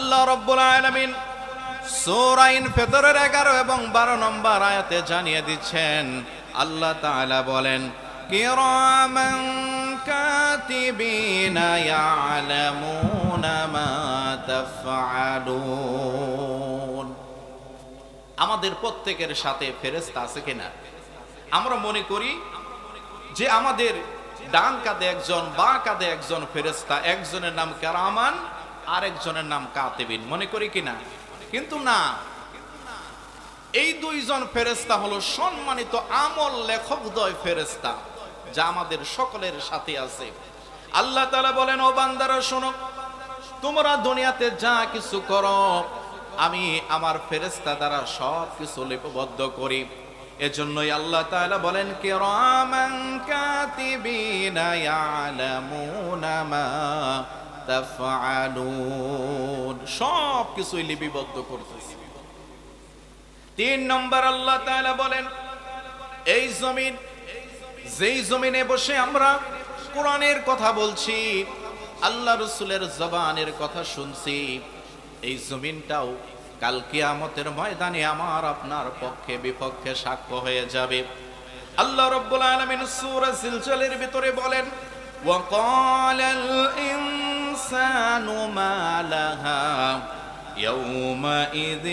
আল্লাহ রব্বুল আলামিন সূরাইন ফেতরের 11 এবং 12 নম্বর আয়াতে জানিয়ে দিচ্ছেন, আল্লাহ তাআলা বলেন আমাদের প্রত্যেকের সাথে ফেরেশতা আছে কিনা? আমরা মনে করি যে আমাদের ডান কাঁধে একজন, বা কাঁধে একজন ফেরেস্তা একজনের নাম কারামান আর একজনের নাম কাতেবিন, মনে করি কিনা? কিন্তু না। এই দুইজন ফেরেস্তা হলো সম্মানিত আমল লেখকদ্বয় ফেরেস্তা যা আমাদের সকলের সাথে আছে। আল্লাহ তালা বলেন, ও বান্দারা, শোনো, তোমরা দুনিয়াতে যা কিছু করো, আমি আমার ফেরেস্তা দ্বারা সব কিছু লিপিবদ্ধ করি। এজন্যই আল্লাহ তাআলা বলেন, কিরামান কাতিবিনা ইয়ালামুনা মা তাফআলুন সব কিছুই লিপিবদ্ধ করতেছি তিন নম্বর আল্লাহ তাআলা বলেন এই জমিন যেই জমিনে বসে আমরা কোরআনের কথা বলছি আল্লাহ রসুলের জবানের কথা শুনছি এই জমিনটাও কাল কিয়ামতের ময়দানে আমার আপনার পক্ষে বিপক্ষে সাক্ষ্য হয়ে যাবে আল্লাহ রব্বুল আলামিন সূরা জিলজালের ভিতরে বলেন وقال الإنسان ما لها يومئذ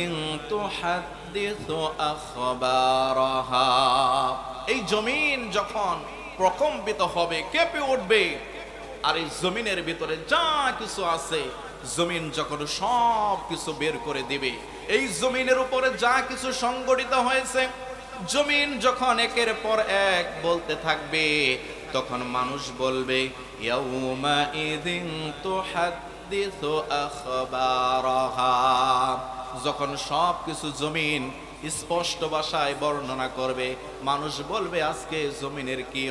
تحدث أخبارها এই জমিন যখন প্রকম্পিত হবে কেঁপে উঠবে আর এই জমিনের ভিতরে যা কিছু আছে জমিন যখন সব কিছু বের করে দিবে এই জমিনের উপরে যা কিছু সংগঠিত হয়েছে জমিন যখন একের পর এক বলতে থাকবে তখন মানুষ বলবে যখন সব কিছু জমিন স্পষ্ট ভাষায় বর্ণনা করবে, মানুষ বলবে, আজকে জমিনের কি